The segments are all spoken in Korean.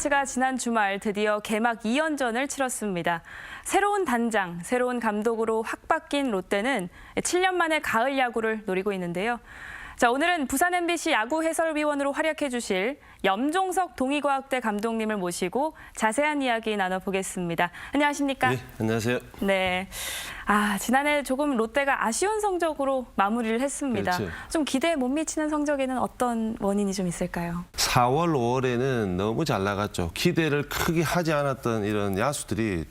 울트라만츠가 지난 주말 드디어 개막 2연전을 치렀습니다. 새로운 단장, 새로운 감독으로 확 바뀐 롯데는 7년 만에 가을 야구를 노리고 있는데요. 자, 오늘은 부산 MBC 야구 해설위원으로 활약해 주실 염종석 동의과학대 감독님을 모시고 자세한 이야기 나눠보겠습니다. 안녕하십니까? 네, 안녕하세요. 네. 아, 지난해 조금 롯데가 아쉬운 성적으로 마무리를 했습니다. 그렇죠. 좀 기대에 못 미치는 성적에는 어떤 원인이 좀 있을까요? 4월, 5월에는 너무 잘 나갔죠. 기대를 크게 하지 않았던 이런 야수들이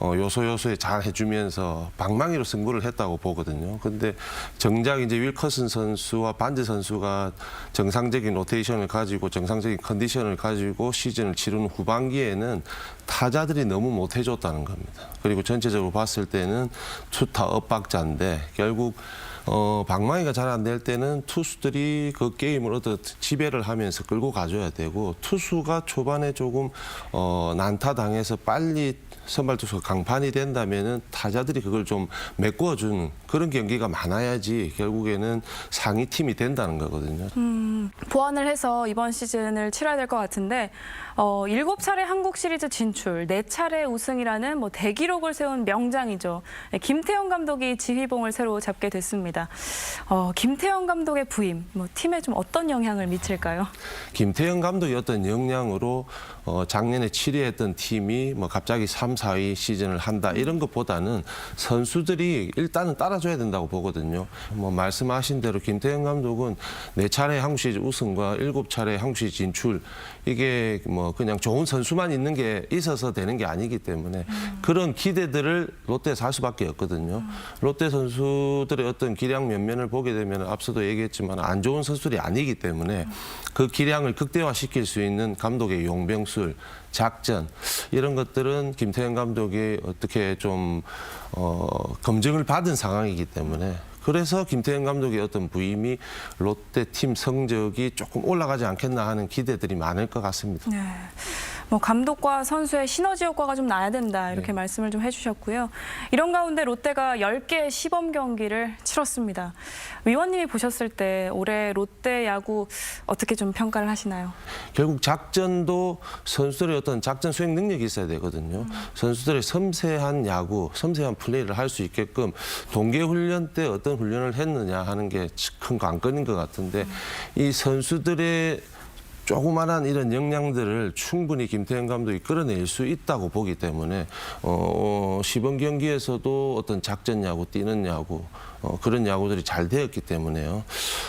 어, 요소 요소에 잘 해주면서 방망이로 승부를 했다고 보거든요. 근데 정작 이제 윌커슨 선수와 반지 선수가 정상적인 로테이션을 가지고 정상적인 컨디션을 가지고 시즌을 치르는 후반기에는 타자들이 너무 못 해줬다는 겁니다. 그리고 전체적으로 봤을 때는 투타 엇박자인데 결국 어, 방망이가 잘 안 될 때는 투수들이 그 게임을 어떤 지배를 하면서 끌고 가줘야 되고 투수가 초반에 조금 어, 난타 당해서 빨리 선발 투수가 강판이 된다면은 타자들이 그걸 좀 메꿔주는 그런 경기가 많아야지 결국에는 상위 팀이 된다는 거거든요. 보완을 해서 이번 시즌을 치러야 될 것 같은데 어, 7차례 한국 시리즈 진출, 4차례 우승이라는 뭐 대기록을 세운 명장이죠. 네, 김태형 감독이 지휘봉을 새로 잡게 됐습니다. 어, 김태형 감독의 부임, 뭐 팀에 좀 어떤 영향을 미칠까요? 김태형 감독의 어떤 역량으로 어, 작년에 7위 했던 팀이 뭐 갑자기 3, 4위 시즌을 한다 이런 것보다는 선수들이 일단은 따라줘야 된다고 보거든요. 뭐 말씀하신 대로 김태형 감독은 네 차례 한국 시리즈 우승과 일곱 차례 한국 시리즈 진출 이게 뭐 그냥 좋은 선수만 있는 게 있어서 되는 게 아니기 때문에 그런 기대들을 롯데에서 할 수밖에 없거든요. 롯데 선수들의 어떤 기량 면면을 보게 되면 앞서도 얘기했지만 안 좋은 선수들이 아니기 때문에 그 기량을 극대화시킬 수 있는 감독의 용병술, 작전 이런 것들은 김태형 감독이 어떻게 좀 어, 검증을 받은 상황이기 때문에 그래서 김태형 감독의 어떤 부임이 롯데 팀 성적이 조금 올라가지 않겠나 하는 기대들이 많을 것 같습니다. 네. 뭐 감독과 선수의 시너지 효과가 좀 나야 된다 이렇게 네. 말씀을 좀 해주셨고요. 이런 가운데 롯데가 10개 시범 경기를 치렀습니다. 위원님이 보셨을 때 올해 롯데 야구 어떻게 좀 평가를 하시나요? 결국 작전도 선수들의 어떤 작전 수행 능력이 있어야 되거든요. 선수들의 섬세한 야구, 섬세한 플레이를 할 수 있게끔 동계 훈련 때 어떤 훈련을 했느냐 하는 게 큰 관건인 것 같은데 이 선수들의 조그만한 이런 역량들을 충분히 김태형 감독이 끌어낼 수 있다고 보기 때문에 어, 시범 경기에서도 어떤 작전 야구, 뛰는 야구 어, 그런 야구들이 잘 되었기 때문에요.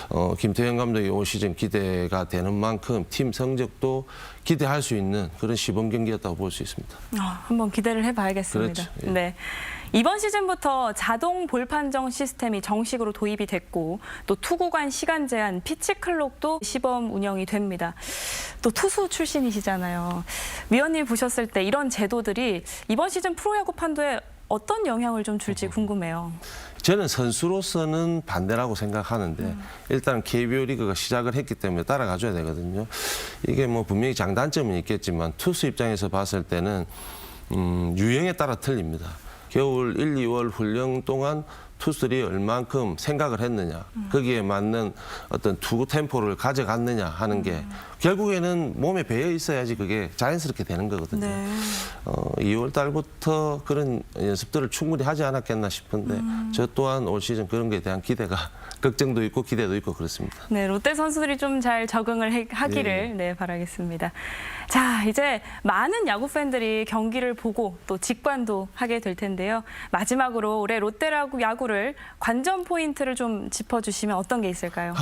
어, 김태형 감독이 올 시즌 기대가 되는 만큼 팀 성적도 기대할 수 있는 그런 시범 경기였다고 볼 수 있습니다. 아, 한번 기대를 해봐야겠습니다. 그렇죠. 예. 네. 이번 시즌부터 자동 볼 판정 시스템이 정식으로 도입이 됐고 또 투구 간 시간 제한 피치 클록도 시범 운영이 됩니다. 또 투수 출신이시잖아요. 위원님 보셨을 때 이런 제도들이 이번 시즌 프로야구 판도에 어떤 영향을 좀 줄지 궁금해요. 저는 선수로서는 반대라고 생각하는데 일단 KBO 리그가 시작을 했기 때문에 따라가줘야 되거든요. 이게 뭐 분명히 장단점은 있겠지만 투수 입장에서 봤을 때는 음, 유형에 따라 틀립니다. 겨울 1, 2월 훈련 동안 투수들이 얼만큼 생각을 했느냐, 거기에 맞는 어떤 투구 템포를 가져갔느냐 하는 게 결국에는 몸에 배어 있어야지 그게 자연스럽게 되는 거거든요. 네. 어, 2월 달부터 그런 연습들을 충분히 하지 않았겠나 싶은데 저 또한 올 시즌 그런 거에 대한 기대가 걱정도 있고 기대도 있고 그렇습니다. 네, 롯데 선수들이 좀 잘 적응을 해- 하기를 예. 네, 바라겠습니다. 자, 이제 많은 야구 팬들이 경기를 보고 또 직관도 하게 될 텐데요. 마지막으로 올해 롯데라고 야구를 관전 포인트를 좀 짚어주시면 어떤 게 있을까요?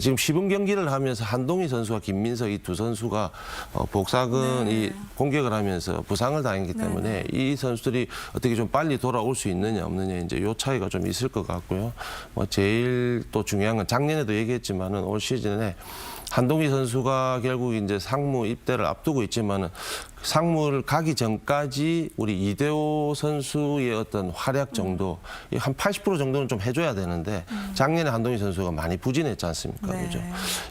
지금 시범 경기를 하면서 한동희 선수와 김민석 이 두 선수가 어, 복사근 이 공격을 하면서 부상을 당했기 때문에 이 선수들이 어떻게 좀 빨리 돌아올 수 있느냐 없느냐 이제 요 차이가 좀 있을 것 같고요. 뭐 제일 또 중요한 건 작년에도 얘기했지만은 올 시즌에 한동희 선수가 결국 이제 상무 입대를 앞두고 있지만은 상무를 가기 전까지 우리 이대호 선수의 어떤 활약 정도 이한 80% 정도는 좀 해줘야 되는데 작년에 한동희 선수가 많이 부진했지 않습니까? 네. 그죠?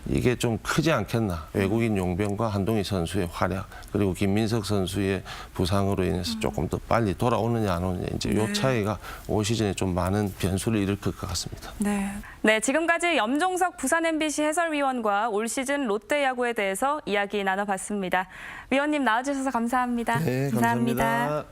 이게 좀 크지 않겠나? 외국인 용병과 한동희 선수의 활약 그리고 김민석 선수의 부상으로 인해서 조금 더 빨리 돌아오느냐 안 오느냐 이제 요 차이가 올 시즌에 좀 많은 변수를 일으킬 것 같습니다. 네. 네, 지금까지 염종석 부산 MBC 해설위원과 올 시즌 롯데 야구에 대해서 이야기 나눠봤습니다. 위원님 나와주셔서 감사합니다. 네, 감사합니다.